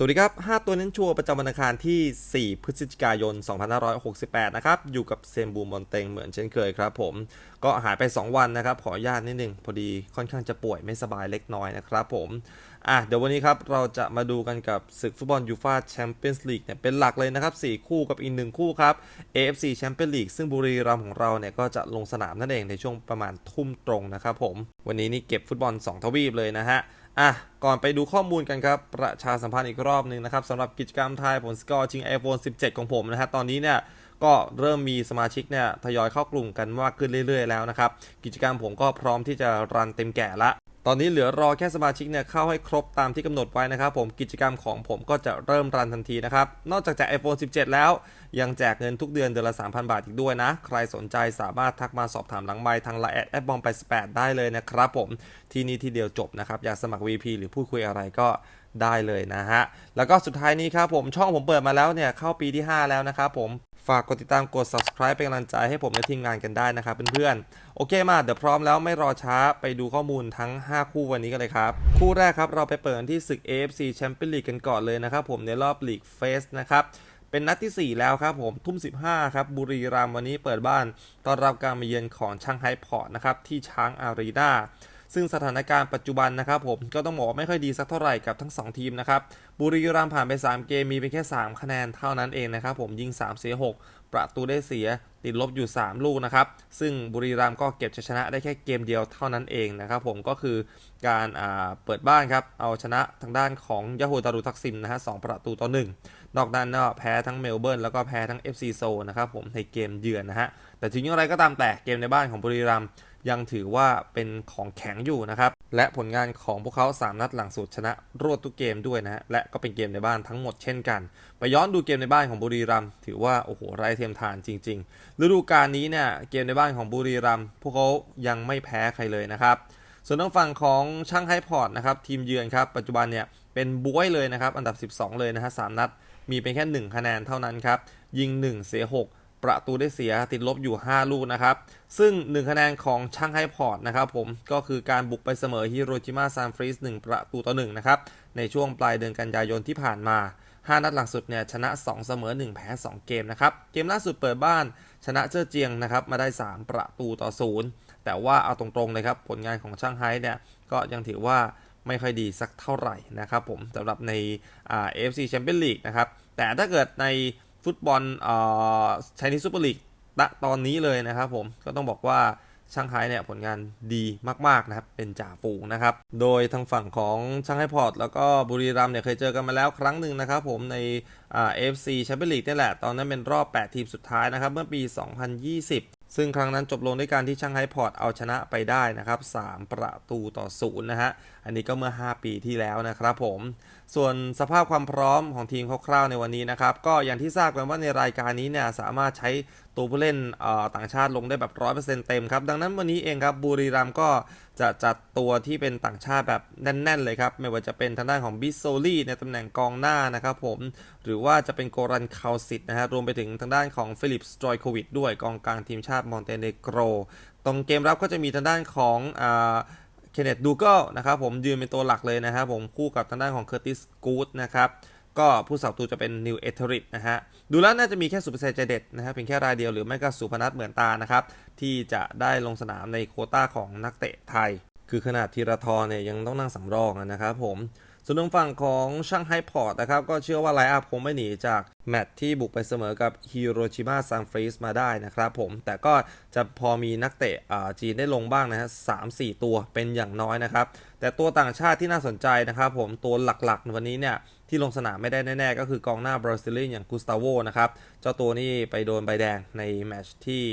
สวัสดีครับ 5 ตัวเน้นชัวร์ประจำวันอังคารที่ 4 พฤศจิกายน 2568 นะครับ อยู่กับเซมบูมอลเตงเหมือนเช่นเคยครับผม ก็หายไป 2 วันนะครับ ขออนุญาตนิดนึง พอดีค่อนข้างจะป่วยไม่สบายเล็กน้อยนะครับผม อะ เดี๋ยววันนี้ครับ เราจะมาดูกันกับศึกฟุตบอลยูฟาแชมเปี้ยนส์ลีกเนี่ยเป็นหลักเลยนะครับ 4 คู่กับอีกหนึ่งคู่ครับ AFC แชมเปี้ยนส์ลีกซึ่งบุรีรัมย์ของเราเนี่ยก็จะลงสนามนั่นเองในช่วงประมาณทุ่มตรงนะครับผม วันนี้นี่เก็บฟุตบอล 2 ทวีปเลยนะฮะ อะ ก่อนไปดูข้อมูลกันครับ ประชาสัมพันธ์อีกรอบหนึ่งนะครับสำหรับกิจกรรมทายผลสกอร์ชิง iPhone 17 ของผมนะฮะตอนนี้เนี่ยก็เริ่มมีสมาชิกเนี่ยทยอยเข้ากลุ่มกันมากขึ้นเรื่อย ๆ แล้วนะครับ กิจกรรมผมก็พร้อมที่จะรันเต็มแก่ละ ตอนนี้เหลือรอแค่สมาชิกเนี่ยเข้าให้ครบตามที่กำหนดไว้นะครับผมกิจกรรมของผมก็จะเริ่มรันทันทีนะครับ นอกจากแจก iPhone 17 แล้ว ยังแจกเงินทุกเดือนเดือนละ 3,000 บาทอีกด้วยนะ ใครสนใจสามารถทักมาสอบถามหลังไมค์ทางไลน์แอดแอปบอมไป8ได้เลยนะครับผมที่นี่ที่เดียวจบนะครับอยากสมัคร VP หรือพูดคุยอะไรก็ ได้เลยนะฮะ แล้วก็สุดท้ายนี้ครับผมช่องผมเปิดมาแล้วเนี่ยเข้าปีที่ 5 แล้วนะครับผมฝากกดติดตามกด subscribe เป็นกำลังใจให้ผมและทีมงานกันได้นะครับเพื่อนๆ โอเคมาเดี๋ยวพร้อมแล้วไม่รอช้าไปดูข้อมูลทั้ง 5 คู่วันนี้กันเลยครับ คู่แรกครับเราไปเปิดที่ศึก AFC Champions League กันก่อนเลยนะครับผมในรอบ League Phase นะครับเป็นนัดที่ 4 แล้วครับผมทุ่ม 15 ครับ บุรีรัมย์วันนี้เปิดบ้านต้อนรับการมาเยือนของช่างไฮพอร์ตนะครับที่ช้างอารีนา ซึ่งสถานการณ์ปัจจุบันนะครับผมก็ต้องบอกไม่ค่อยดีสักเท่าไหร่กับทั้ง 2 ทีมนะครับบุรีรัมย์ผ่านไป 3 เกมมีเพียงแค่ 3 คะแนนเท่านั้นเองนะครับผมยิง 3 เสีย 6 ประตูได้เสียติดลบอยู่ 3 ลูกนะครับ ซึ่งบุรีรัมย์ก็เก็บชัยชนะได้แค่เกมเดียวเท่านั้นเองนะครับผมก็คือการเปิดบ้านครับ เอาชนะทางด้านของยาโฮตารุทักซิมนะฮะสประตูต่อ 1 นอกนั้นก็แพ้ทั้งเมลเบิร์นแล้วก็แพ้ทั้ง FC โซนะครับผมในเกมเยือนนะฮะแต่ถึงอย่างไรก็ตามแต่เกมในบ้านของบุรีรัมย์ ยังถือว่าเป็นของแข็งอยู่นะครับ และผลงานของพวกเขา 3 นัดหลังสุดชนะรวดทุกเกมด้วยนะฮะและก็เป็นเกมในบ้านทั้งหมดเช่นกัน ไปย้อนดูเกมในบ้านของบุรีรัมย์ถือว่าโอ้โหไร้เทียมทานจริง ๆ ฤดูกาลนี้เนี่ยเกมในบ้านของบุรีรัมย์พวกเขายังไม่แพ้ใครเลยนะครับส่วนทางฝั่งของช่างไฮพอร์ตนะครับทีมเยือนครับปัจจุบันเนี่ยเป็นบวยเลยนะครับอันดับ 12 เลยนะฮะสนัดมีเป็นแค่ 1 คะแนนเท่านั้นครับยิง 1 เสีย 6 ประตูได้เสียติดลบอยู่ 5 ลูกนะครับ ซึ่ง 1 คะแนนของช่างไฮพอร์ตนะครับผม ก็คือการบุกไปเสมอฮิโรชิมาซานฟรีส1ประตูต่อ1นะครับ ในช่วงปลายเดือนกันยายนที่ผ่านมา 5 นัดหลังสุดเนี่ยชนะ 2 เสมอ 1 แพ้ 2 เกมนะครับ เกมล่าสุดเปิดบ้านชนะเจ้อเจียงนะครับมาได้ 3 ประตูต่อ 0 แต่ว่าเอาตรงๆเลยครับผลงานของช่างไฮเนี่ยก็ยังถือว่าไม่ค่อยดีสักเท่าไหร่นะครับผมสำหรับในเอฟซีแชมเปี้ยนลีกนะครับแต่ถ้าเกิดใน ฟุตบอลไชนีซูเปอร์ลีกณตอนนี้เลยนะครับผมก็ต้องบอกว่าช่างไฮเนี่ยผลงานดีมาก ๆ นะครับ เป็นจ่าฝูงนะครับ โดยทางฝั่งของช่างไฮพอร์ตแล้วก็บุรีรัมเนี่ยเคยเจอกันมาแล้วครั้งหนึ่งนะครับผมในเอฟซีแชมเปี้ยนลีกนี่แหละ ตอนนั้นเป็นรอบ 8 ทีมสุดท้ายนะครับ เมื่อปี 2020 ซึ่งครั้งนั้นจบลงด้วยการที่ช่างไฮพอร์ตเอาชนะไปได้นะครับ 3 ประตูต่อศูนย์นะฮะ อันนี้ก็เมื่อ 5 ปีที่แล้วนะครับผม ส่วนสภาพความพร้อมของทีมคร่าวๆในวันนี้นะครับ ก็อย่างที่ทราบกันว่าในรายการนี้เนี่ยสามารถใช้ตัวผู้เล่นต่างชาติลงได้แบบ100%เต็มครับ ดังนั้นวันนี้เองครับบุรีรัมก็จะจัดตัวที่เป็นต่างชาติแบบแน่น ๆ เลยครับ ไม่ว่าจะเป็นทางด้านของบิสโซลี่ในตำแหน่งกองหน้านะครับผม หรือว่าจะเป็นโกรันคาวซิตนะฮะรวมไปถึงทางด้านของฟิลิปสตรอยโควิดด้วยกองกลางทีมชาติมอนเตเนโกร ตรงเกมรับก็จะมีทางด้านของ เคนเนตดูเกิลนะครับผมยืนเป็นตัวหลักเลยนะครับผมคู่กับทางด้านของเคอร์ติสกูดนะครับก็ผู้สับตูจะเป็นนิวเอเทริตนะฮะดูแล้วน่าจะมีแค่สุภเซใจเด็ดนะครับเพียงแค่รายเดียวหรือไม่ก็สุพนัทเหมือนตานะครับที่จะได้ลงสนามในโคต้าของนักเตะไทย คือขนาดทีรทรเนี่ยยังต้องนั่งสำรองนะครับผม ส่วนทางฝั่งของช่างไฮพอร์ตนะครับ ก็เชื่อว่าไลอัพคงไม่หนีจากแมตช์ที่บุกไปเสมอกับฮิโรชิมาซานฟรีสมาได้นะครับผม แต่ก็จะพอมีนักเตะจีนได้ลงบ้างนะฮะสามสี่ตัวเป็นอย่างน้อยนะครับ แต่ตัวต่างชาติที่น่าสนใจนะครับผมตัวหลักๆ วันนี้เนี่ย ที่ลงสนามไม่ได้แน่ ๆ ก็คือกองหน้าบราซิลีอย่างกุสตาโวนะครับ เจ้าตัวนี้ไปโดนใบแดงในแมตช์ที่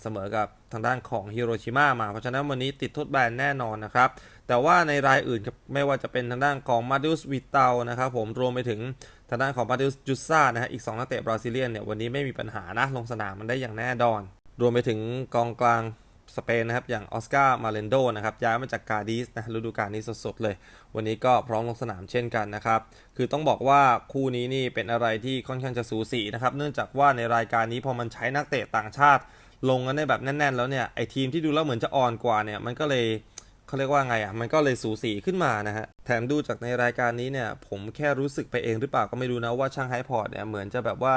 เสมอกับทางด้านของฮิโรชิมามา เพราะฉะนั้นวันนี้ติดทดแบนแน่นอนนะครับ แต่ว่าในรายอื่นไม่ว่าจะเป็นทางด้านของมาดิอุสวิตานะครับผมรวมไปถึงทางด้านของมาดิอุสจุซ่านะฮะอีก 2 นักเตะบราซิเลียนเนี่ยวันนี้ไม่มีปัญหานะลงสนามมันได้อย่างแน่นอน รวมไปถึงกองกลางสเปนนะครับอย่างออสการ์มาเลนโดนะครับย้ายมาจากกาดิสนะฤดูกาลนี้สดๆเลย วันนี้ก็พร้อมลงสนามเช่นกันนะครับคือต้องบอกว่าคู่นี้นี่เป็นอะไรที่ค่อนข้างจะสูสีนะครับเนื่องจากว่าในรายการนี้พอมันใช้นักเตะต่างชาติ ลงกันได้แบบแน่น ๆ แล้วเนี่ยไอทีมที่ดูแล้วเหมือนจะอ่อนกว่าเนี่ยมันก็เลย เขาเรียกว่าไงอะมันก็เลยสูสีขึ้นมานะฮะแถมดูจากในรายการนี้เนี่ย ผมแค่รู้สึกไปเองหรือเปล่าก็ไม่รู้นะว่าช่างไฮพอร์ตเนี่ยเหมือนจะแบบว่า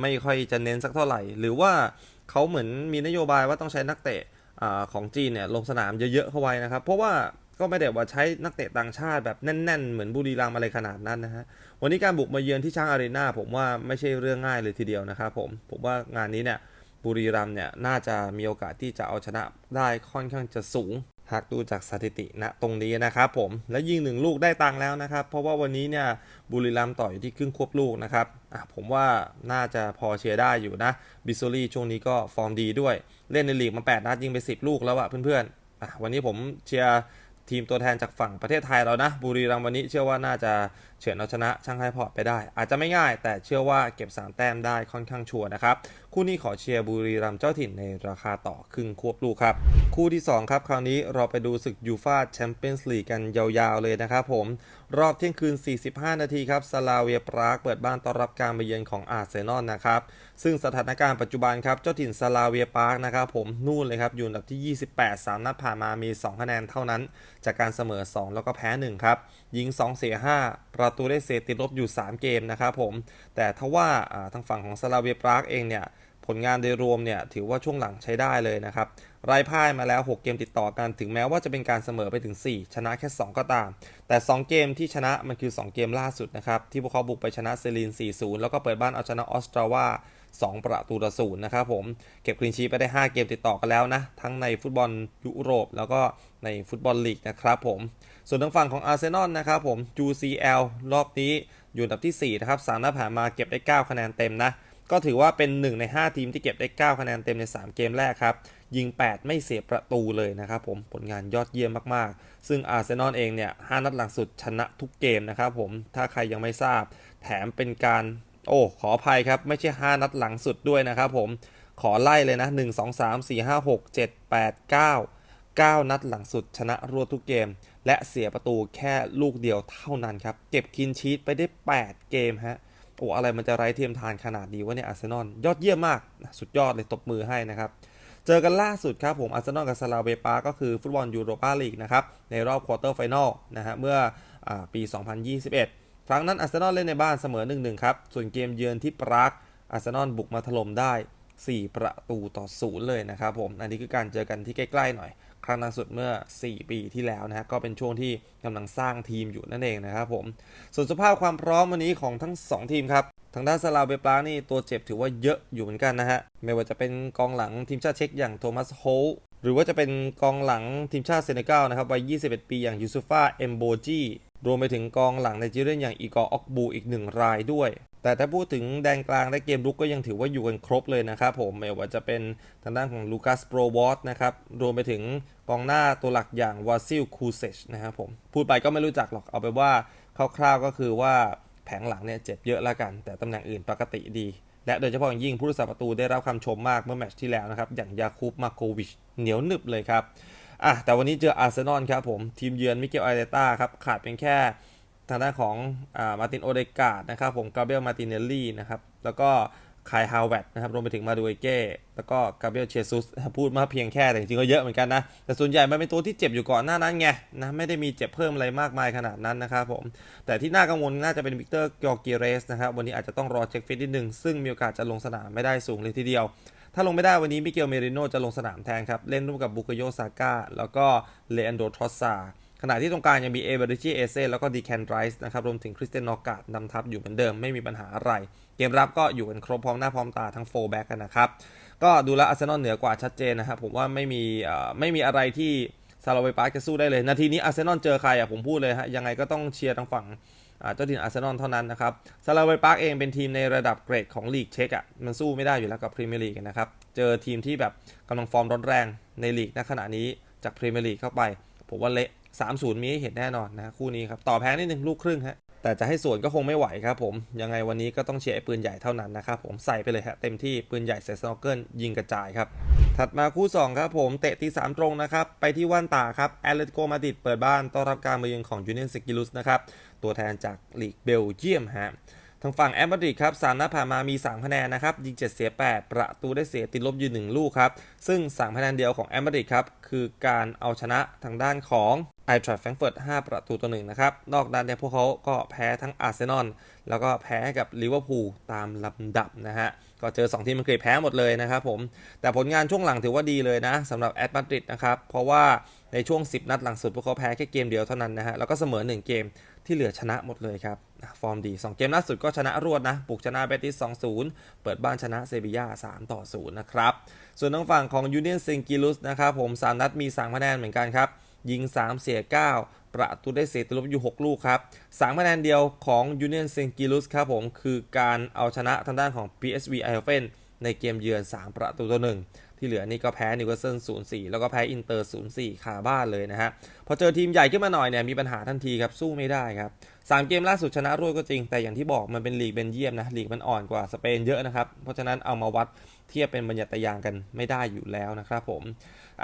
ไม่ค่อยจะเน้นสักเท่าไหร่ หรือว่าเขาเหมือนมีนโยบายว่าต้องใช้นักเตะของจีนเนี่ยลงสนามเยอะๆเข้าไว้นะครับ เพราะว่าก็ไม่ได้ว่าใช้นักเตะต่างชาติแบบแน่น ๆ เหมือนบุรีรัมย์อะไรขนาดนั้นนะฮะวันนี้การบุกมาเยือนที่ช้างอารีนาผมว่าไม่ใช่เรื่องง่ายเลยทีเดียวนะครับผมผมว่างานนี้เนี่ยบุรีรัมย์เนี่ยน่าจะมีโอกาสที่จะเอาชนะได้ค่อนข้างจะสูง หากดูจากสถิติณตรงนี้นะครับผมและยิงหนึ่งลูกได้ตังค์แล้วนะครับ เพราะว่าวันนี้เนี่ยบุรีรัมย์ต่ออยู่ที่ครึ่งควบลูกนะครับอะผมว่าน่าจะพอเชียร์ได้อยู่นะบิโซลี่ช่วงนี้ก็ฟอร์มดีด้วย เล่นในลีกมา 8 นัดยิงไป 10 ลูกแล้วอะเพื่อนๆอะวันนี้ผมเชียร์ ทีมตัวแทนจากฝั่งประเทศไทยเรานะ บุรีรัมย์วันนี้เชื่อว่าน่าจะเฉือนเอาชนะช่างไฮพอร์ตไปได้ อาจจะไม่ง่ายแต่เชื่อว่าเก็บ 3 แต้มได้ค่อนข้างชัวร์นะครับ คู่นี้ขอเชียร์บุรีรัมย์เจ้าถิ่นในราคาต่อครึ่งควบลูกครับ คู่ที่ 2 ครับ คราวนี้เราไปดูศึกยูฟาแชมเปี้ยนส์ลีกกันยาวๆเลยนะครับผม รอบเที่ยงคืน 45 นาทีครับซาลาเวียปรากเปิดบ้านต้อนรับการมาเยือนของอาร์เซนอลนะครับ ซึ่งสถานการณ์ปัจจุบันครับ เจ้าถิ่นซาลาเวียปาร์กนะครับ ผมนู่นเลยครับ อยู่อันดับที่ 28 3 นัดผ่านมามี 2 คะแนนเท่านั้น จากการเสมอ 2 แล้วก็แพ้ 1 ครับ ยิง 2 เสีย 5 ประตูได้เสียติดลบอยู่ 3 เกมนะครับผม แต่ทว่าอ่าทางฝั่งของซาลาเวียปรากเองเนี่ยผลงานโดยรวมเนี่ยถือว่าช่วงหลังใช้ได้เลยนะครับ ไร้พ่ายมาแล้ว 6 เกมติดต่อกันถึงแม้ว่าจะเป็นการเสมอไปถึง 4 ชนะแค่ 2 ก็ตาม แต่ 2 เกมที่ชนะมันคือ 2 เกมล่าสุดนะครับ ที่พวกเขาบุกไปชนะเซรีน 4-0 แล้วก็เปิดบ้านเอาชนะออสตราว่า2 ประตูต่อศูนย์นะครับผม เก็บคลีนชีไปได้ 5 เกมติดต่อกันแล้วนะ ทั้งในฟุตบอลยุโรป แล้วก็ในฟุตบอลลีกนะครับผม ส่วนทางฝั่งของอาร์เซนอลนะครับผม UCL รอบนี้อยู่อันดับที่ 4 นะครับสามนัดผ่านมาเก็บได้ 9 คะแนนเต็มนะ ก็ถือว่าเป็น 1 ใน 5 ทีมที่เก็บได้ 9 คะแนนเต็มใน 3 เกมแรกครับ ยิง 8 ไม่เสียประตูเลยนะครับผมผลงานยอดเยี่ยมมากๆ ซึ่งอาร์เซนอลเองเนี่ย5นัดหลังสุดชนะทุกเกมนะครับผมถ้าใครยังไม่ทราบ แถมเป็นการโอ้ขออภัยครับ ไม่ใช่ 5 นัดหลังสุดด้วยนะครับผมขอไล่เลยนะ 1 2 3 4 5 6 7 8 9 9 นัดหลังสุดชนะรวดทุกเกม และเสียประตูแค่ลูกเดียวเท่านั้นครับ เก็บคินชีตไปได้ 8 เกมฮะโอ้อะไรมันจะไร้เทียมทานขนาดนี้วะเนี่ยอาร์เซนอลยอดเยี่ยมมาก สุดยอดเลยตบมือให้นะครับ เจอกันล่าสุดครับผมอาร์เซนอลกับซาลาเวปาก็คือฟุตบอลยูโรปาลีกนะครับในรอบควอเตอร์ไฟแนลนะฮะเมื่ออปี 2021 ครั้งนั้นอาร์เซนอลเล่นในบ้านเสมอ 1-1 ครับ ส่วนเกมเยือนที่ปรากอาร์เซนอลบุกมาถล่มได้ 4 ประตูต่อศูนย์เลยนะครับผม อันนี้คือการเจอกันที่ใกล้ ๆ หน่อย ครั้งล่าสุดเมื่อ 4 ปีที่แล้วนะฮะก็เป็นช่วงที่กำลังสร้างทีมอยู่นั่นเองนะครับผม ส่วนสภาพความพร้อมวันนี้ของทั้ง 2 ทีมครับ ทางด้านซาลาเบปลานี่ตัวเจ็บถือว่าเยอะอยู่เหมือนกันนะฮะ ไม่ว่าจะเป็นกองหลังทีมชาติเช็กอย่างโทมัสโฮลหรือว่าจะเป็นกองหลังทีมชาติเซเนกัลนะครับวัย 21 ปีอย่างยูซุฟาเอมโบจีรวมไปถึงกองหลังในจีเรียนอย่างอีกอออกบูอีกหนึ่งรายด้วย แต่ถ้าพูดถึงแดนกลางและเกมรุกก็ยังถือว่าอยู่กันครบเลยนะครับผมไม่ว่าจะเป็นทางด้านของลูคัสโปรวอตนะครับรวมไปถึงกองหน้าตัวหลักอย่างวาซิลคูเซชนะครับผมพูดไปก็ไม่รู้จักหรอกเอาไปว่าคร่าวๆก็คือว่า แผงหลังเนี่ยเจ็บเยอะแล้วกัน แต่ตำแหน่งอื่นปกติดี และโดยเฉพาะอย่างยิ่งผู้รักษาประตูได้รับคำชมมากเมื่อแมตช์ที่แล้วนะครับ อย่างยาคูบมาโควิชเหนียวหนึบเลยครับอะแต่วันนี้เจออาร์เซนอลครับผม ทีมเยือนมิเกลไอเดต้าครับ ขาดเป็นแค่ทางด้านของอ่ามาตินโอเดกาดนะครับผมกาเบรียลมาตินเนลลี่นะครับ แล้วก็ คายฮาวเวตนะครับรวมไปถึงมาดูเอเก้แล้วก็กาเบรียลเชซุสพูดมาเพียงแค่แต่จริงๆก็เยอะเหมือนกันนะ แต่ส่วนใหญ่มันเป็นตัวที่เจ็บอยู่ก่อนหน้านั้นไงนะไม่ได้มีเจ็บเพิ่มอะไรมากมายขนาดนั้นนะครับผม แต่ที่น่ากังวลน่าจะเป็นวิกเตอร์กอร์เกเรสนะครับวันนี้อาจจะต้องรอเช็คฟิตนิดนึง ซึ่งมีโอกาสจะลงสนามไม่ได้สูงเลยทีเดียว ถ้าลงไม่ได้วันนี้มิเกลเมริโนจะลงสนามแทนครับเล่นร่วมกับบุกโยซาก้าแล้วก็เลอันโดทรอสซา ขณะที่ตรงกลางยังมีเอเบริจิเอเซแล้วก็ดีแคนไรส์นะครับรวมถึงคริสเตยนนอกาดนำทัพอยู่เหมือนเดิมไม่มีปัญหาอะไร เกมรับก็อยู่กันครบพร้อมหน้าพร้อมตาทั้งโฟแบ็กกันนะครับ ก็ดูแลอาร์เซนอลเหนือกว่าชัดเจนนะครับผมว่าไม่มีไม่มีอะไรที่ซาลาเวปาร์กจะสู้ได้เลย นาทีนี้อาร์เซนอลเจอใครอะผมพูดเลยฮะยังไงก็ต้องเชียร์ทางฝั่งเจ้าถิ่นอาร์เซนอลเท่านั้นนะครับซาลาเวปาร์กเองเป็นทีมในระดับเกรดของลีกเช็กอะมันสู้ไม่ได้อยู่แล้วกับพรีเมียร์ลีกนะครับ เจอทีมที่แบบกำลังฟอร์มร้อนแรงในลีกณขณะนี้จากพรีเมียร์ลีกเข้าไป ผมว่าเละ 3-0 มีให้เห็นแน่นอนนะคู่นี้ครับ ต่อแพ้นิดนึงลูกครึ่งฮะแต่จะให้ส่วนก็คงไม่ไหวครับผม ยังไงวันนี้ก็ต้องเชียร์ไอ้ปืนใหญ่เท่านั้นนะครับผมใส่ไปเลยฮะเต็มที่ปืนใหญ่เซสโนเกิลยิงกระจายครับ ถัดมาคู่ 2 ครับผมเตะตี3ตรงนะครับ ไปที่ว่านตาครับแอตเลติโกมาดริดเปิดบ้านต้อนรับการมาเยือนของยูเนียนสกิลุสนะครับ ตัวแทนจากลีกเบลเยียมฮะทางฝั่งแอตมาดริดครับสามนัดผ่านมามี 3 คะแนนนะครับยิง 7 เสีย 8 ประตูได้เสียติดลบอยู่ 1 ลูกครับ ซึ่ง 3 คะแนนเดียวของแอตมาดริดครับคือการเอาชนะทางด้านของ ไอทรัฟแฟรงเฟิร์ต5ประตูต่อหนึ่งนะครับ นอกนั้นเนี่ยพวกเขาก็แพ้ทั้งอาร์เซนอลแล้วก็แพ้กับลิเวอร์พูลตามลำดับนะฮะ ก็เจอ 2 ทีมมันเคยแพ้หมดเลยนะครับผม แต่ผลงานช่วงหลังถือว่าดีเลยนะสำหรับแอตมาดริดนะครับ เพราะว่าในช่วง 10 นัดหลังสุด พวกเขาแพ้แค่เกมเดียวเท่านั้นนะฮะ แล้วก็เสมอ 1 เกมที่เหลือชนะหมดเลยครับ ฟอร์มดี 2 เกมล่าสุดก็ชนะรวดนะปุกชนะเบติส2-0 เปิดบ้านชนะเซบีย่า3ต่อ0นะครับส่วนทางฝั่งของยูเนียนซิงกิลุสนะครับผม3นัดมี3คะแนนเหมือนกันครับ ยิง 3 เสีย 9 ประตูได้เสียติดลบอยู่ 6 ลูกครับ3คะแนนเดียวของยูเนียนซิงกิลุสครับผม คือการเอาชนะทางด้านของ PSV e i h o f e n ในเกมเยือน 3 ประตูต่อ1 ที่เหลือนี่ก็แพ้นิวคาสเซิล0-4แล้วก็แพ้อินเตอร์0-4คาบ้านเลยนะฮะ พอเจอทีมใหญ่ขึ้นมาหน่อยเนี่ยมีปัญหาทันทีครับสู้ไม่ได้ครับ3เกมล่าสุดชนะรวดก็จริง แต่อย่างที่บอกมันเป็นลีกเบนเยียมนะลีกมันอ่อนกว่าสเปนเยอะนะครับ เพราะฉะนั้นเอามาวัดเทียบเป็นบรรยัตยางกันไม่ได้อยู่แล้วนะครับผม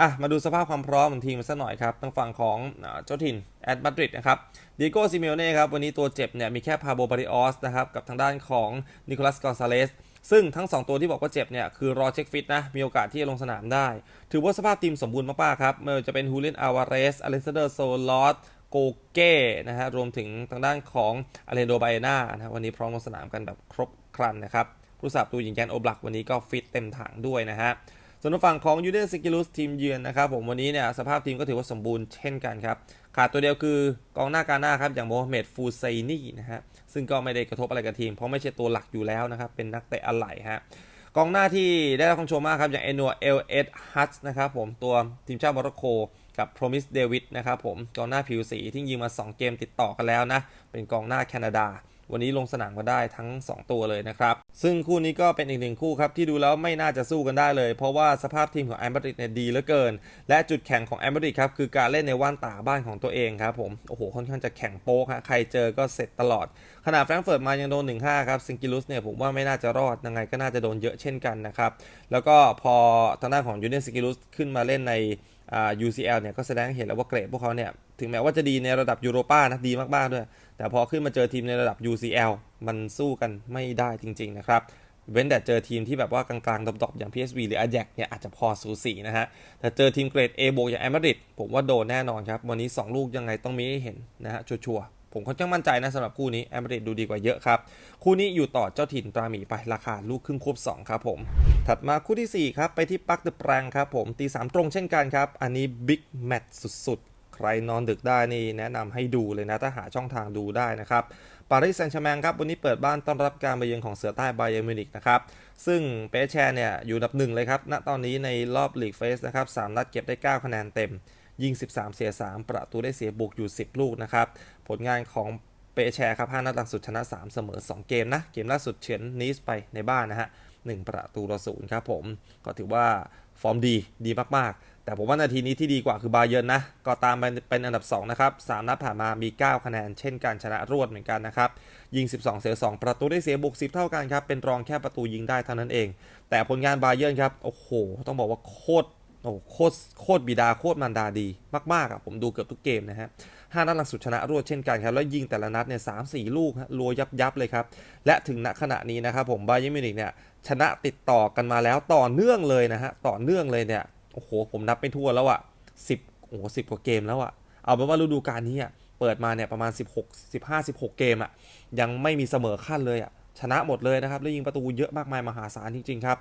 อะมาดูสภาพความพร้อมของทีมมันสักหน่อยครับทางฝั่งของเจ้าถิ่นแอตมาดริดนะครับดิโก้ซิเมโอเน่ครับวันนี้ตัวเจ็บเนี่ยมีแค่พาโบบาริออสนะครับกับทางด้านของนิโคลัสกอนซาเลส ซึ่งทั้ง 2 ตัวที่บอกว่าเจ็บเนี่ยคือรอเช็คฟิตนะมีโอกาสที่จะลงสนามได้ ถือว่าสภาพทีมสมบูรณ์มากๆครับไม่ว่าจะเป็นฮูเลนอาวาเรสอเลนซาเดอร์โซลอสโกเก้นะฮะรวมถึงทางด้านของอเลนโดไบนานะวันนี้พร้อมลงสนามกันแบบครบครันนะครับผู้สับตัวหญิงแกนโอบลักวันนี้ก็ฟิตเต็มถังด้วยนะฮะ ส่วนฝั่งของยูเดนซิกิลุสทีมเยือนนะครับผมวันนี้เนี่ยสภาพทีมก็ถือว่าสมบูรณ์เช่นกันครับ ขาดตัวเดียวคือกองหน้ากาหน้าครับ อย่างโมฮัมเหม็ดฟูไซนี่นะฮะซึ่งก็ไม่ได้กระทบอะไรกับทีม เพราะไม่ใช่ตัวหลักอยู่แล้วนะครับ เป็นนักเตะอะไหล่ฮะกองหน้าที่ได้รับความชมมากครับ อย่างเอนัวเอลเอสฮัตนะครับผมตัวทีมชาติโมร็อกโกกับโพรมิสเดวิดนะครับผมกองหน้าผิวสีที่ยิงมา 2 เกมติดต่อกันแล้วนะเป็นกองหน้าแคนาดา วันนี้ลงสนามมาได้ทั้ง 2 ตัวเลยนะครับ ซึ่งคู่นี้ก็เป็นอีกหนึ่งคู่ครับที่ดูแล้วไม่น่าจะสู้กันได้เลย เพราะว่าสภาพทีมของแอมเบริดเนี่ยดีเหลือเกิน และจุดแข่งของแอมเบริดครับคือการเล่นในว่านตาบ้านของตัวเองครับผมโอ้โหค่อนข้างจะแข่งโป๊กฮะใครเจอก็เสร็จตลอด ขนาดแฟรงก์เฟิร์ตมายังโดน 1-5 ครับซิงกิลุสเนี่ยผมว่าไม่น่าจะรอดยังไงก็น่าจะโดนเยอะเช่นกันนะครับแล้วก็พอทางด้านของยูเนียนซิงกิลุสขึ้นมาเล่นใน UCL เนี่ยก็แสดงให้เห็นแล้วว่าเกรดพวกเขาเนี่ยถึงแม้ว่าจะดีในระดับยูโรป้านะดีมากๆด้วย แต่พอขึ้นมาเจอทีมในระดับ UCL มันสู้กันไม่ได้จริง ๆ นะครับ เว้นแต่เจอทีมที่แบบว่ากลางๆดอบๆอย่าง PSV หรือ Ajax เนี่ยอาจจะพอสูสีนะฮะ แต่เจอทีมเกรด A บวกอย่างแอมมาดริดผมว่าโดนแน่นอนครับ วันนี้ 2 ลูกยังไงต้องมีให้เห็นนะฮะชัวร์ๆ ผมค่อนข้างมั่นใจนะสำหรับคู่นี้แอมมาดริดดูดีกว่าเยอะครับ คู่นี้อยู่ต่อเจ้าถิ่นตราหมีไปราคาลูกครึ่งควบ 2 ครับผม ถัดมาคู่ที่ 4 ครับ ไปที่ปักเดอะแปรงครับผมตี 3 ตรงเช่นกันครับ อันนี้บิ๊กแมตช์สุดๆ ใครนอนดึกได้นี่แนะนำให้ดูเลยนะ ถ้าหาช่องทางดูได้นะครับปารีสแซงต์แชร์แมงครับ วันนี้เปิดบ้านต้อนรับการมาเยือนของเสือใต้ไบเยร์มิวนิกนะครับ ซึ่งเปแชร์เนี่ยอยู่อันดับหนึ่งเลยครับณตอนนี้ในรอบลีกเฟสนะครับ3นัดเก็บได้ 9 คะแนนเต็ม ยิง 13 เสีย 3 ประตูได้เสียบุกอยู่ 10 ลูกนะครับ ผลงานของเปแชร์ครับ 5 นัดหลังสุดชนะ 3 เสมอ 2 เกมนะ เกมล่าสุดเฉือนนีสไปในบ้านนะฮะ1ประตูต่อศูนย์ครับผม ก็ถือว่าฟอร์มดีดีมากๆ แต่ผมว่านาทีนี้ที่ดีกว่าคือบาเยิร์นนะ ก็ตามเป็นอันดับ 2 นะครับ 3 นัดผ่านมามี 9 คะแนน เช่นกันชนะรวดเหมือนกันนะครับ ยิง 12 เสีย 2 ประตูได้เสียบุก 10 เท่ากันครับ เป็นรองแค่ประตูยิงได้เท่านั้นเอง แต่ผลงานบาเยิร์นครับ โอ้โห ต้องบอกว่าโคตร โอ้โคตรโคตรบิดาโคตรมันดาดีมากๆอะผมดูเกือบทุกเกมนะฮะห้านัดหลังสุดชนะรวดเช่นกันครับ แล้วยิงแต่ละนัดเนี่ยสามสี่ลูกฮะรัวยับยับเลยครับ และถึงณขณะนี้นะครับผมบาเยิร์มิวนิกเนี่ยชนะติดต่อกันมาแล้วต่อเนื่องเลยนะฮะต่อเนื่องเลยเนี่ยโอ้โหผมนับไม่ทั่วแล้วอะสิบโอ้โหสิบกว่าเกมแล้วอะเอาเป็นว่าฤดูกาลนี้อะเปิดมาเนี่ยประมาณ 16 15 16 เกมอะยังไม่มีเสมอขั้นเลยอะชนะหมดเลยนะครับแล้วยิงประตูเยอะมากมายมหาศาลจริงๆครับ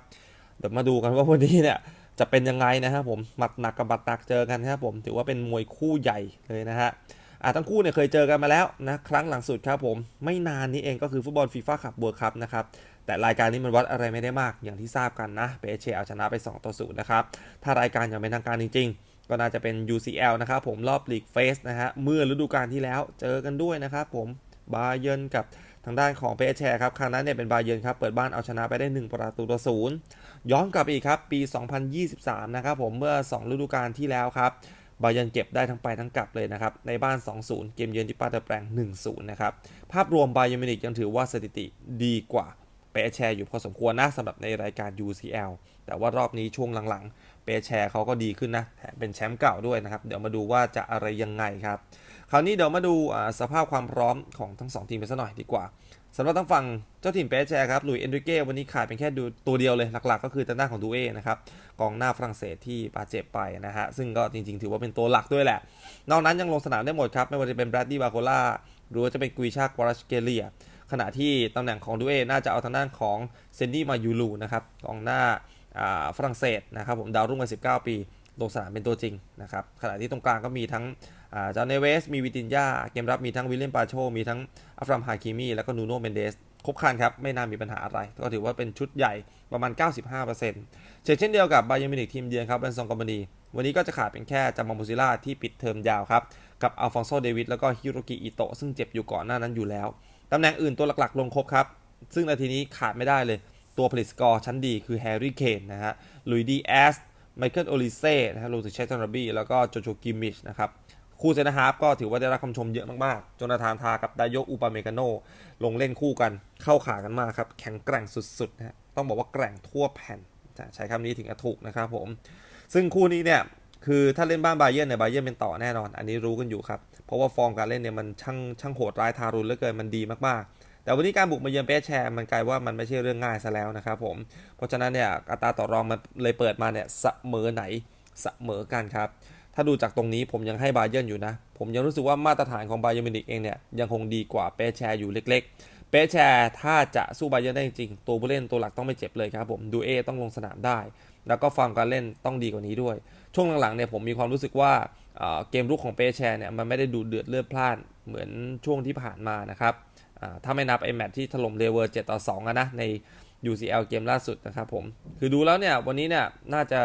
เดี๋ยวมาดูกันว่าวันนี้เนี่ย จะเป็นยังไงนะครับผมหมัดหนักกับหมัดหนักเจอกันครับผมถือว่าเป็นมวยคู่ใหญ่เลยนะฮะอะทั้งคู่เนี่ยเคยเจอกันมาแล้วนะครั้งหลังสุดครับผมไม่นานนี้เองก็คือฟุตบอลฟีฟ่าคัพเวิร์คัพนะครับแต่รายการนี้มันวัดอะไรไม่ได้มากอย่างที่ทราบกันนะเปเชเอาชนะไป 2 ต่อ0นะครับถ้ารายการอย่างเป็นทางการจริงๆ ก็น่าจะเป็น UCL นะครับผมรอบลีกเฟสนะฮะเมื่อฤดูกาลที่แล้วเจอกันด้วยนะครับผมบาเยิร์นกับางด้านของเปเชร์ครับครั้งนั้นเนี่ยเป็นบาเยินครับเปิดบ้านเอาชนะไปได้ 1 ประตูต่อศูนย์ย้อนกลับอีกครับปี 2023 นะครับผมเมื่อ 2 ฤดูกาลที่แล้วครับบาเยินเก็บได้ทั้งไปทั้งกลับเลยนะครับ ในบ้าน 2-0 เกมเยือนที่ปาเตอร์แปลง 1-0 นะครับ ภาพรวมบาเยินมินิกยังถือว่าสถิติดีกว่าเปแชร์อยู่พอสมควรนะสำหรับในรายการ UCL แต่ว่ารอบนี้ช่วงหลังๆ เปแชร์เขาก็ดีขึ้นนะแถมเป็นแชมป์เก่าด้วยนะครับ เดี๋ยวมาดูว่าจะอะไรยังไงครับ คราวนี้เดี๋ยวมาดูสภาพความพร้อมของทั้ง 2 ทีมกันสักหน่อยดีกว่าสำหรับทั้งฝั่งเจ้าถิ่นเปแชร์ครับหลุยเอนริเก้วันนี้ขาดเป็นแค่ดูตัวเดียวเลยหลักๆ ก็คือทางด้าของดูเอนะครับกองหน้าฝรั่งเศสที่บาดเจ็บไปนะฮะซึ่งก็จริงๆ ถือว่าเป็นตัวหลักด้วยแหละ นอกนั้นยังลงสนามได้หมดครับ ไม่ว่าจะเป็นแบรดดี้บาโคล่าหรือว่าจะเป็นกุยชากวาราชเกเลียขณะที่ตำแหน่งของดูเอน่าจะเอาทางด้านของเซนดี้มายูลูนะครับกองหน้าฝรั่งเศสนะครับผมดาวรุ่งวัย19 ปี ลงสนามเป็นตัวจริงนะครับขณะที่ตรงกลางก็มีทั้ง จาเนเวส มีวิตินยาเกมรับมีทั้งวิลเลียมปาโช มีทั้งอัฟรามฮาคิมี แล้วก็นูโนเมนเดส ครบครันครับ ไม่น่ามีปัญหาอะไร ก็ถือว่าเป็นชุดใหญ่ประมาณ 95%เช่นเช่นเดียวกับบาเยร์มิวนิกทีมเยือนครับเบนซองกอมบานีวันนี้ก็จะขาดเป็นแค่จามามูซิล่าที่ปิดเทอมยาวครับ กับอัลฟองโซเดวิดแล้วก็ฮิโรกิอิโตะซึ่งเจ็บอยู่ก่อนหน้านั้นอยู่แล้วตำแหน่งอื่นตัวหลักๆ ลงครบครับ ซึ่งนาทีนี้ขาดไม่ได้เลย ตัวผลิตสกอร์ชั้นดีคือแฮร์รี่เคนนะฮะลุยดีแอสไมเคิลโอลิเซ่นะฮะรวมถึงเชตันรบี้แล้วก็โจโจกิมมิชนะครับ คู่เซนฮาร์ฟก็ถือว่าได้รับคำชมเยอะมากๆโจนาธานทากับไดโยอุปาเมกาโนลงเล่นคู่กันเข้าขากันมากครับ แข็งแกร่งสุดๆนะฮะต้องบอกว่าแกร่งทั่วแผ่นใช้คำนี้ถึงจะถูกนะครับผม ซึ่งคู่นี้เนี่ยคือถ้าเล่นบ้านบาเยิร์นเนี่ยบาเยิร์นเป็นต่อแน่นอน อันนี้รู้กันอยู่ครับ เพราะว่าฟอร์มการเล่นเนี่ยมันช่างช่างโหดร้ายทารุณเหลือเกินมันดีมากๆ แต่วันนี้การบุกมาเยือนเปแชร์มันกลายว่ามันไม่ใช่เรื่องง่ายซะแล้วนะครับผมเพราะฉะนั้นเนี่ยอัตราต่อรองมันเลยเปิดมาเนี่ยเสมอไหนเสมอกันครับ ถ้าดูจากตรงนี้ผมยังให้บาเยิร์นอยู่นะ ผมยังรู้สึกว่ามาตรฐานของบาเยิร์นมิวนิกเองเนี่ยยังคงดีกว่าเปแชร์อยู่เล็กๆ เปแชร์ถ้าจะสู้บาเยิร์นได้จริงตัวผู้เล่นตัวหลักต้องไม่เจ็บเลยครับผมดูเอต้องลงสนามได้ แล้วก็ฟอร์มการเล่นต้องดีกว่านี้ด้วย ช่วงหลังๆเนี่ยผมมีความรู้สึกว่าเอ่อเกมรุกของเปแชร์เนี่ยมันไม่ได้ดูเดือดเลือดพล่านเหมือนช่วงที่ผ่านมานะครับถ้าไม่นับไอ้แมตที่ถล่มเลเวอร์7ต่อ2อะนะใน UCL เกมล่าสุดนะครับผมคือดูแล้วเนี่ยวันนี้เนี่ยน่าจะ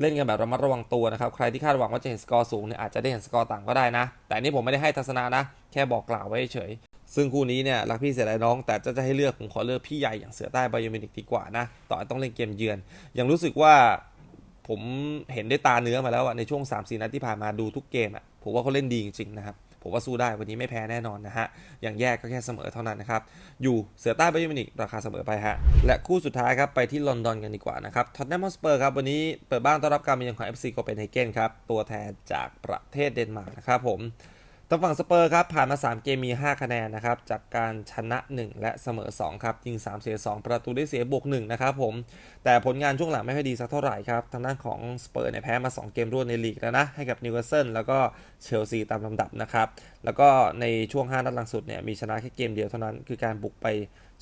เล่นกันแบบระมัดระวังตัวนะครับ ใครที่คาดหวังว่าจะเห็นสกอร์สูงเนี่ยอาจจะได้เห็นสกอร์ต่างก็ได้นะ แต่นี่ผมไม่ได้ให้ทัศนะนะ แค่บอกกล่าวไว้เฉย ซึ่งคู่นี้เนี่ยรักพี่เสียดายน้อง แต่จะจะให้เลือกผมขอเลือกพี่ใหญ่อย่างเสือใต้ไบโอมินิกดีกว่านะ ต่อต้องเล่นเกมเยือน ยังรู้สึกว่าผมเห็นด้วยตาเนื้อมาแล้วอะในช่วง3-4นัดที่ผ่านมาดูทุกเกมอะผมว่าเขาเล่นดีจริงๆนะครับ ผมว่าสู้ได้วันนี้ไม่แพ้แน่นอนนะฮะ อย่างแยกก็แค่เสมอเท่านั้นนะครับ อยู่เสือใต้ไบโอมินิกราคาเสมอไปฮะ และคู่สุดท้ายครับไปที่ลอนดอนกันดีกว่านะครับท็อตแนมฮอสเปอร์ครับวันนี้เปิดบ้านต้อนรับการมาเยือนของ FC โคเปนเฮเกนครับตัวแทนจากประเทศเดนมาร์กนะครับผม ทางฝั่งสเปอร์ครับผ่านมา 3 เกมมี 5 คะแนนนะครับจากการชนะ 1 และเสมอ 2 ครับยิง 3 เสีย 2 ประตูได้เสียบวก1นะครับผม แต่ผลงานช่วงหลังไม่ค่อยดีสักเท่าไหร่ครับ ทางด้านของสเปอร์เนี่ยแพ้มา 2 เกมรวดในลีกแล้วนะ ให้กับนิวคาสเซิลแล้วก็เชลซีตามลำดับนะครับ แล้วก็ในช่วง 5 นัดหลังสุดเนี่ยมีชนะแค่เกมเดียวเท่านั้นคือการบุกไป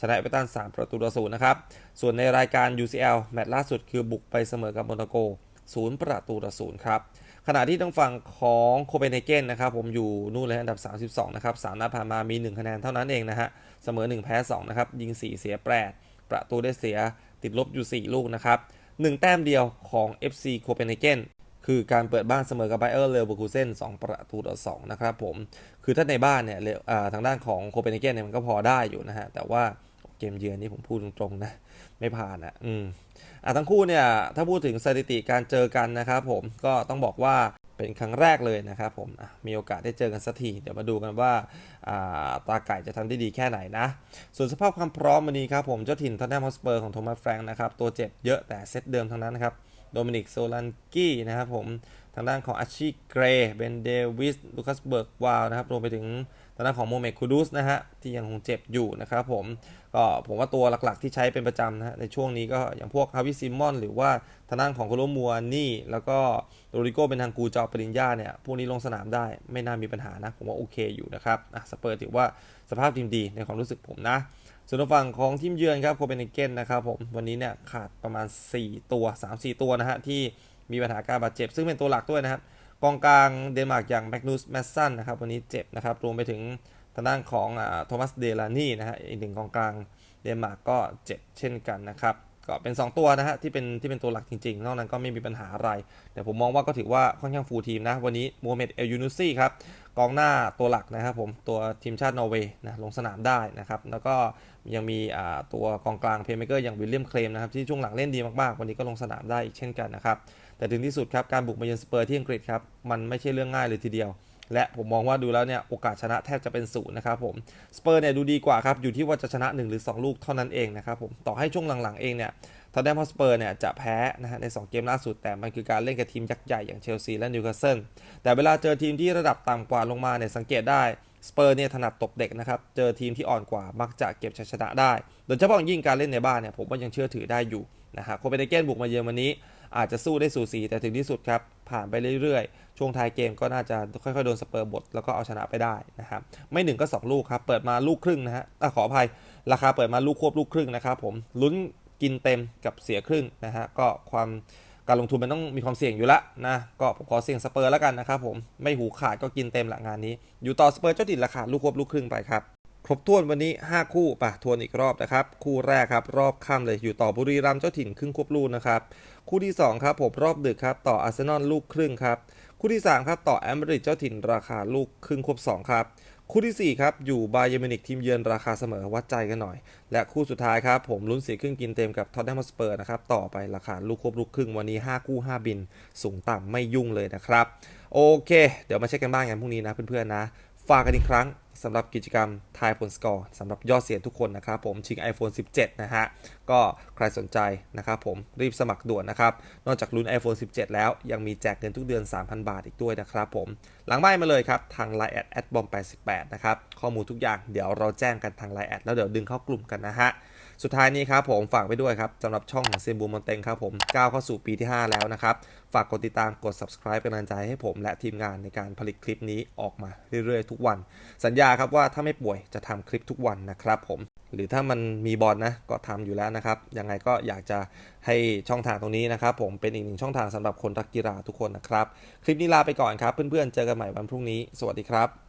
ชนะเอเวอร์ตัน3 ประตูต่อศูนย์นะครับส่วนในรายการ UCL แมตช์ล่าสุดคือบุกไปเสมอกับโมนาโก0ประตูต่อศูนย์ครับ ขณะที่ทางฝั่งของโคเปนเฮเกนนะครับผมอยู่นู่นเลยอันดับ 32 นะครับ3นัดผ่านมามี 1 คะแนนเท่านั้นเองนะฮะ เสมอ 1 แพ้ 2 นะครับ ยิง 4 เสีย 8 ประตูได้เสียติดลบอยู่ 4 ลูกนะครับ 1 แต้มเดียวของ FC โคเปนเฮเกนคือการเปิดบ้านเสมอกับไบเออร์เลเวอร์คูเซน2ประตูต่อ2นะครับผม คือถ้าในบ้านเนี่ยทางด้านของโคเปนเฮเกนเนี่ยมันก็พอได้อยู่นะฮะ แต่ว่าเกมเยือนนี่ผมพูดตรงๆนะ ไม่ผ่านอะ อืม อะทั้งคู่เนี่ยถ้าพูดถึงสถิติการเจอกันนะครับผมก็ต้องบอกว่าเป็นครั้งแรกเลยนะครับผมมีโอกาสได้เจอกันสักทีเดี๋ยวมาดูกันว่าตาไก่จะทำได้ดีแค่ไหนนะ ส่วนสภาพความพร้อมวันนี้ครับผมเจ้าถิ่นทอนแนมฮอสเปอร์ของโทมัสแฟรงค์นะครับตัวเจ็บเยอะแต่เซตเดิมทั้งนั้นครับโดมินิกโซลันกี้นะครับผมทางด้านของอาชีเกรเบนเดวิสลูคัสเบิร์กวาวนะครับรวมไปถึงทางด้านของโมเมดคูดูสนะฮะที่ยังคงเจ็บอยู่นะครับผม ก็ผมว่าตัวหลักๆที่ใช้เป็นประจำนะฮะในช่วงนี้ก็อย่างพวกฮาวิซิมอนหรือว่าทางด้านของโคโลมัวนี่ แล้วก็โรดิโกเป็นทางกูจอปริญญาเนี่ย พวกนี้ลงสนามได้ไม่น่ามีปัญหานะ ผมว่าโอเคอยู่นะครับอะสเปอร์ถือว่าสภาพทีมดีในความรู้สึกผมนะ ส่วนฝั่งของทีมเยือนครับโคเปนเฮเกนนะครับผมวันนี้เนี่ยขาดประมาณ 4 ตัว 3-4 ตัวนะฮะที่มีปัญหาการบาดเจ็บ ซึ่งเป็นตัวหลักด้วยนะครับกองกลางเดนมาร์กอย่างแมกนูสแมสซันนะครับวันนี้เจ็บนะครับรวมไปถึง ทางด้านของโทมัสเดลานี่นะฮะอีกหนึ่งกองกลางเดนมาร์กก็เจ็บเช่นกันนะครับก็เป็น 2 ตัวนะฮะที่เป็นที่เป็นตัวหลักจริงๆ นอกนั้นก็ไม่มีปัญหาอะไร แต่ผมมองว่าก็ถือว่าค่อนข้างฟูลทีมนะ วันนี้โมเมดเอลยูนุซี่ครับ กองหน้าตัวหลักนะครับผม ตัวทีมชาตินอร์เวย์นะลงสนามได้นะครับ แล้วก็ยังมีตัวกองกลางเพลย์เมเกอร์อย่างวิลเลียมเคลมนะครับ ที่ช่วงหลังเล่นดีมากๆ วันนี้ก็ลงสนามได้อีกเช่นกันนะครับ แต่ถึงที่สุดครับการบุกมาเยือนสเปอร์ที่อังกฤษครับมันไม่ใช่เรื่องง่ายเลยทีเดียว และผมมองว่าดูแล้วเนี่ยโอกาสชนะแทบจะเป็นศูนย์นะครับผมสเปอร์เนี่ยดูดีกว่าครับอยู่ที่ว่าจะชนะ 1 หรือ 2 ลูกเท่านั้นเองนะครับผมต่อให้ช่วงหลังๆเองเนี่ยทอนแนมฮอสเปอร์เนี่ยจะแพ้นะฮะใน 2 เกมล่าสุดแต่มันคือการเล่นกับทีมยักษ์ใหญ่อย่างเชลซีและนิวคาสเซิลแต่เวลาเจอทีมที่ระดับต่ำกว่าลงมาเนี่ยสังเกตได้สเปอร์เนี่ยถนัดตบเด็กนะครับ เจอทีมที่อ่อนกว่ามักจะเก็บชัยชนะได้ โดยเฉพาะยิ่งการเล่นในบ้านเนี่ยผมว่ายังเชื่อถือได้อยู่นะฮะโคเปนเฮเกนบุกมาเยือนวันนี้ อาจจะสู้ได้สูสีแต่ถึงที่สุดครับ ผ่านไปเรื่อยๆ ช่วงท้ายเกมก็น่าจะค่อยๆ โดนสเปอร์บดแล้วก็เอาชนะไปได้นะครับ ไม่หนึ่งก็ 2 ลูกครับ เปิดมาลูกครึ่งนะฮะขออภัย ราคาเปิดมาลูกควบลูกครึ่งนะครับผม ลุ้นกินเต็มกับเสียครึ่งนะฮะ ก็ความการลงทุนมันต้องมีความเสี่ยงอยู่ละนะ ก็ผมขอเสี่ยงสเปอร์แล้วกันนะครับผม ไม่หูขาดก็กินเต็มละงานนี้ อยู่ต่อสเปอร์เจ้าถิ่นราคาลูกควบลูกครึ่งไปครับ ครบถ้วนวันนี้ 5 คู่ปะทวนอีกรอบนะครับ คู่แรกครับ รอบค่ำเลยอยู่ต่อบุรีรัมย์เจ้าถิ่นครึ่งควบลูนะครับ คู่ที่ 2 ครับผมรอบดึกครับ ต่ออาร์เซนอลลูกครึ่งครับ คู่ที่ 3 ครับ ต่อแอมเบริดเจ้าถิ่นราคาลูกครึ่งควบ2ครับ คู่ทีสี่4 ครับ อยู่บาเยอร์มินิกทีมเยือนราคาเสมอวัดใจกันหน่อย และคู่สุดท้ายครับ ผมลุ้นสีครึ่งกินเต็มกับท็อตแนมสเปอร์นะครับต่อไปราคาลูกควบลูกครึ่งวันนี้ 5 คู่ 5 บิน สูงต่ำไม่ยุ่งเลยนะครับโอเค เดี๋ยวมาเช็คกันบ้างกันพรุ่งนี้นะเพื่อนๆนะ ฝากกันอีกครั้งสำหรับกิจกรรมทายผลสกอร์สำหรับยอดเสียทุกคนนะครับผมชิง iPhone 17 นะฮะ ก็ใครสนใจนะครับผมรีบสมัครด่วนนะครับ นอกจากลุ้น iPhone 17 แล้วยังมีแจกเงินทุกเดือน 3,000 บาทอีกด้วยนะครับผม หลังไม้มาเลยครับ ทาง Line แอดแอดบอม88 นะครับ ข้อมูลทุกอย่างเดี๋ยวเราแจ้งกันทาง Line แอดแล้วเดี๋ยวดึงเข้ากลุ่มกันนะฮะ สุดท้ายนี้ครับผมฝากไปด้วยครับสำหรับช่องของเซมบูมอนเตงครับผมก้าวเข้าสู่ปีที่ 5 แล้วนะครับ ฝากกดติดตามกด subscribe เป็นกำลังใจให้ผมและทีมงานในการผลิตคลิปนี้ออกมาเรื่อยๆ ทุกวัน สัญญาครับว่าถ้าไม่ป่วยจะทำคลิปทุกวันนะครับผมหรือถ้ามันมีบอลนะก็ทำอยู่แล้วนะครับยังไงก็อยากจะให้ช่องทางตรงนี้นะครับผมเป็นอีกหนึ่งช่องทางสำหรับคนรักกีฬาทุกคนนะครับ คลิปนี้ลาไปก่อนครับ เพื่อนๆเจอกันใหม่วันพรุ่งนี้ สวัสดีครับ